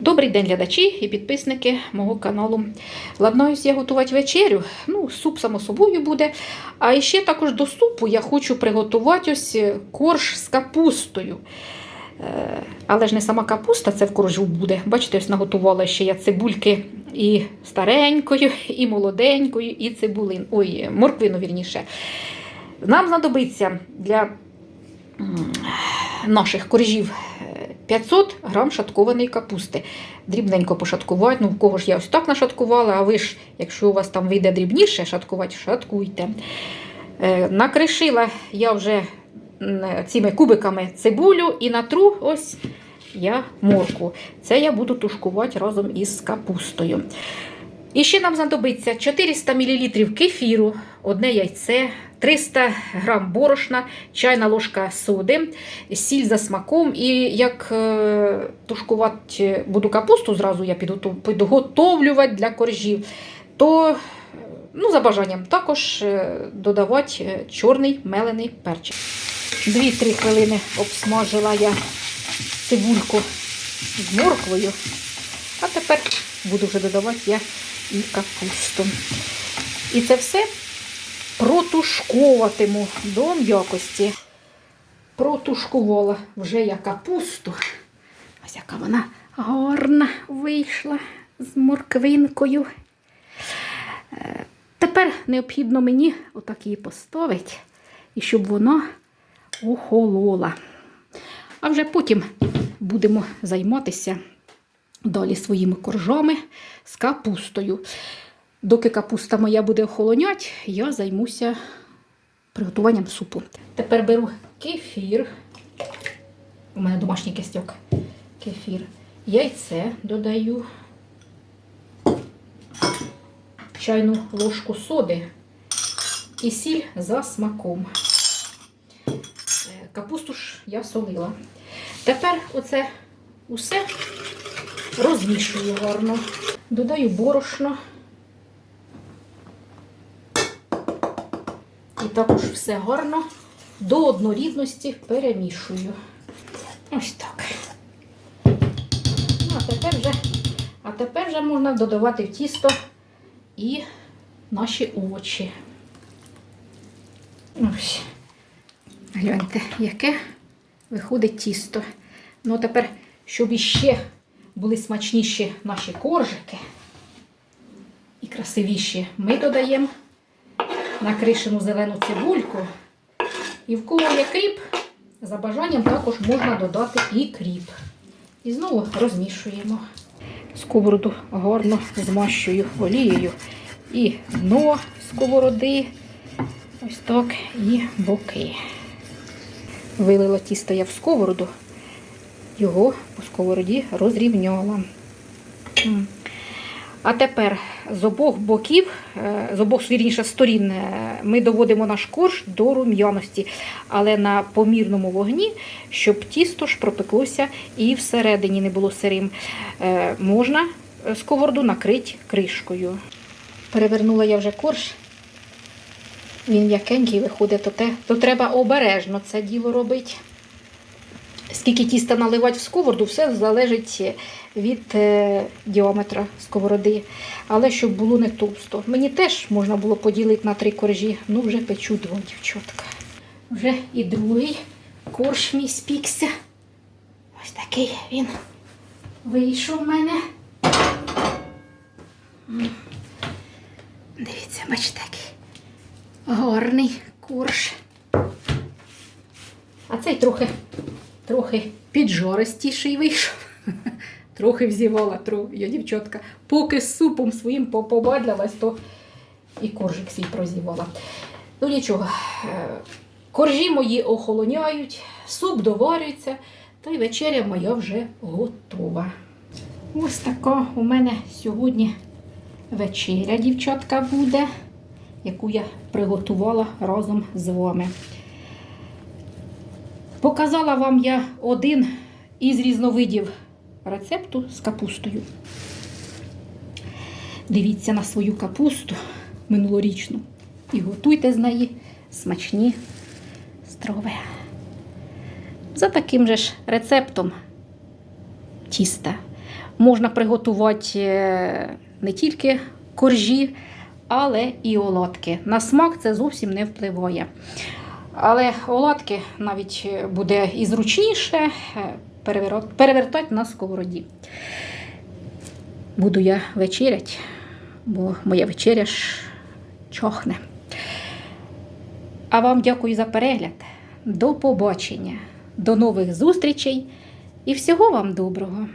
Добрий день, глядачі і підписники мого каналу. Ладнаюсь я готувати вечерю. Ну, суп, само собою, буде. А ще також до супу я хочу приготувати ось корж з капустою. Е, Але ж не сама капуста, це в коржу буде. Бачите, ось наготувала ще я цибульки і старенькою, і молоденькою, і цибулин. Ой, морквину, вірніше. Нам знадобиться для наших коржів е, 500 грам шаткованої капусти. Дрібненько пошаткувати. Ну, в кого ж я ось так нашаткувала, а ви ж, якщо у вас там вийде дрібніше шаткувати, шаткуйте. Е, Накришила я вже цими кубиками цибулю і натру ось я морку. Це я буду тушкувати разом із капустою. І ще нам знадобиться 400 мл кефіру, одне яйце, 300 г борошна, чайна ложка соди, сіль за смаком. І як е, тушкувати буду капусту, зразу я підготовлювати для коржів, то ну, за бажанням також е, додавати е, чорний мелений перчик. 2-3 хвилини обсмажила я цибульку з морквою, а тепер буду вже додавати я і капусту. І це все протушковуватиму до м'якості. Протушкувала вже я капусту. Ось яка вона гарна вийшла з морквинкою. Е, Тепер необхідно мені отак її поставити, і щоб вона охолола. А вже потім будемо займатися далі своїми коржами з капустою. Доки капуста моя буде охолоняти, я займуся приготуванням супу. Тепер беру кефір. У мене домашній кистьок. Кефір. Яйце додаю. Чайну ложку соди і сіль за смаком. Е, Капусту ж я солила. Тепер оце усе розмішую гарно. Додаю борошно. І також все гарно до однорідності перемішую. Ось так. Ну, а тепер вже, а тепер вже можна додавати в тісто і наші овочі. Ось. Гляньте, яке виходить тісто. Ну, тепер, щоб іще були смачніші наші коржики і красивіші, ми додаємо накришену зелену цибульку. І в кого є кріп, за бажанням також можна додати і кріп. І знову розмішуємо. Сковороду гарно змащую олією. І дно сковороди, ось так, і боки. Вилила тісто я в сковороду, його по сковороді розрівняла. А тепер з обох боків, е, з обох вірніше сторін, е, ми доводимо наш корж до рум'яності, але на помірному вогні, щоб тісто ж пропеклося і всередині не було сирим. Е, Можна сковороду накрити кришкою. Перевернула я вже корж. Він м'якенький виходить, то, те, то треба обережно це діло робити. Скільки тіста наливати в сковороду, все залежить від е, діаметра сковороди. Але щоб було не товсто. Мені теж можна було поділити на три коржі, ну вже печу два дівчатка. Вже і другий корж мій спікся. Ось такий він вийшов в мене. Дивіться, бачите, який гарний корж. А цей трохи, трохи піджористіший вийшов. Трохи взівала трохи, я дівчатка. Поки з супом своїм по- побадлялась, то і коржик свій прозівала. Ну нічого, е, коржі мої охолоняють, суп доварюється, та й вечеря моя вже готова. Ось така у мене сьогодні вечеря, дівчатка, буде, яку я приготувала разом з вами. Показала вам я один із різновидів рецепту з капустою. Дивіться на свою капусту минулорічну і готуйте з неї смачні страви. За таким же ж рецептом тіста можна приготувати е, не тільки коржі, але і оладки. На смак це зовсім не впливає. Але оладки навіть е, буде і зручніше е, перевертати на сковороді. Буду я вечерять, бо моя вечеря ж чохне. А вам дякую за перегляд. До побачення, до нових зустрічей і всього вам доброго!